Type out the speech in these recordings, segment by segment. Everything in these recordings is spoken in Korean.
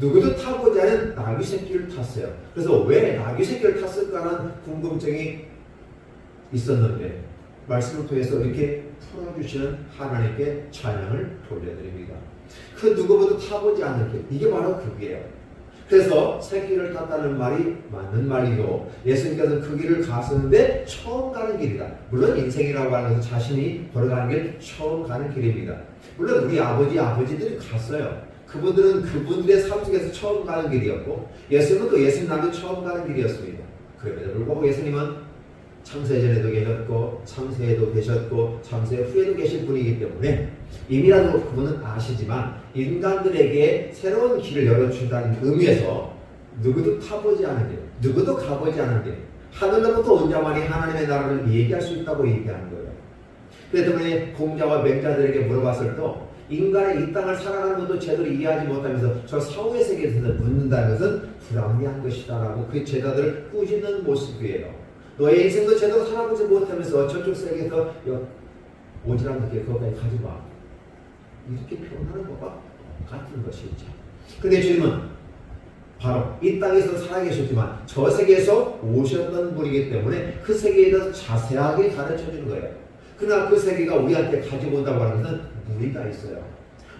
누구도 타보지 않은 나귀 새끼를 탔어요. 그래서 왜 나귀 새끼를 탔을까라는 궁금증이 있었는데 말씀을 통해서 이렇게 풀어주시는 하나님께 찬양을 돌려드립니다. 그 누구보다 타보지 않는 길 이게 바로 그 길이에요. 그래서 새끼를 탔다는 말이 맞는 말이고 예수님께서는 그 길을 가셨는데 처음 가는 길이다. 물론 인생이라고 하는 것은 자신이 걸어가는 길 처음 가는 길입니다. 물론 우리 아버지 아버지들이 갔어요. 그분들은 그분들의 삶 속에서 처음 가는 길이었고 예수님은 또 예수님 나도 처음 가는 길이었습니다. 그럼에도 불구하고 예수님은 창세 전에도 계셨고 창세에도 계셨고 창세 후에도 계신 분이기 때문에 이미라도 그분은 아시지만 인간들에게 새로운 길을 열어준다는 의미에서 누구도 타보지 않은 길, 누구도 가보지 않은 길, 하늘로부터 온 자만이 하나님의 나라를 얘기할 수 있다고 얘기하는 거예요. 때문에 공자와 맹자들에게 물어봤을 때 인간의 이 땅을 살아가는 것도 제대로 이해하지 못하면서 저 사후의 세계에 대해서 묻는다는 것은 불합리한 것이다라고 그 제자들을 꾸짖는 모습이에요. 너의 인생도 제대로 살아보지 못하면서 저쪽 세계에서 여- 오지랖 늦게 거기까지 가지 마. 이렇게 표현하는 것과 같은 것이죠. 근데 주님은 바로 이 땅에서 살아계셨지만 저 세계에서 오셨던 분이기 때문에 그 세계에 대해서 자세하게 가르쳐 주는 거예요. 그러나 그 세계가 우리한테 가지고 온다고 하는 것은 무리가 있어요.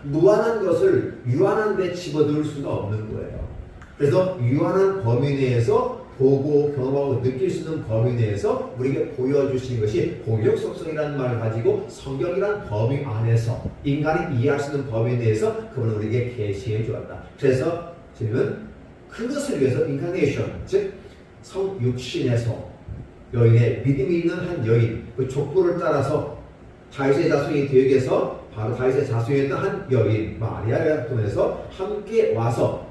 무한한 것을 유한한 데 집어넣을 수가 없는 거예요. 그래서 유한한 범위 내에서 보고 경험하고 느낄 수 있는 범위 내에서 우리에게 보여주신 것이 공적 속성이라는 말을 가지고 성경이라는 범위 안에서 인간이 이해할 수 있는 범위 내에서 그분은 우리에게 계시해 주었다. 그래서 주님은 그것을 위해서 인카네이션 즉 성육신에서 여인의 믿음이 있는 한 여인 그 족보를 따라서 다윗의 자손이 되어서 바로 다윗의 자손이었던 한 여인 마리아를 통해서 함께 와서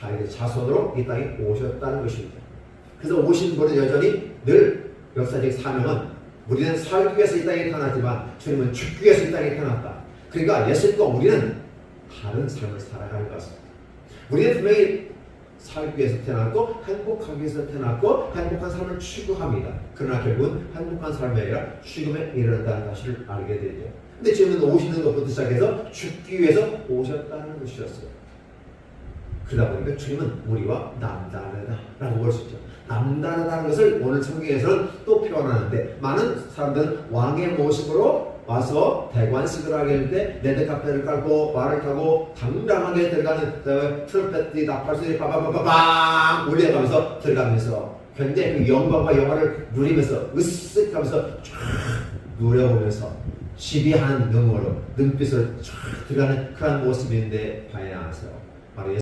다윗의 자손으로 이 땅에 오셨다는 것입니다. 그래서 오신 분은 여전히 늘 역사적 사명은 우리는 살기 위해서 이 땅에 태어났지만 주님은 죽기 위해서 이 땅에 태어났다. 그러니까 예수님과 우리는 다른 삶을 살아가는 것입니다. 우리는 분명히 살기 위해서 태어났고 행복하기 위해서 태어났고 행복한 삶을 추구합니다. 그러나 결국은 행복한 삶이 아니라 죽음에 이르는다는 사실을 알게 되죠. 근데 지금은 오시는 것부터 시작해서 죽기 위해서 오셨다는 것이었어요. 그러다 보니까 주님은 우리와 남다르다라고 볼 수 있죠. 남다르다는 것을 오늘 성경에서는 또 표현하는데 많은 사람들은 왕의 모습으로 와서 대관식을 하게 되는데 레드카페를 깔고 말을 타고 당당하게 들어가는 그다음에 트럼펫이 나팔소리 빠바바바방 울려가면서 들어가면서 굉장히 그 영광과 영화를 누리면서 으쓱 하면서 쫙 누려보면서 지배하는 눈으로 눈빛을 쫙 들어가는 그런 모습인데 하세요. 바로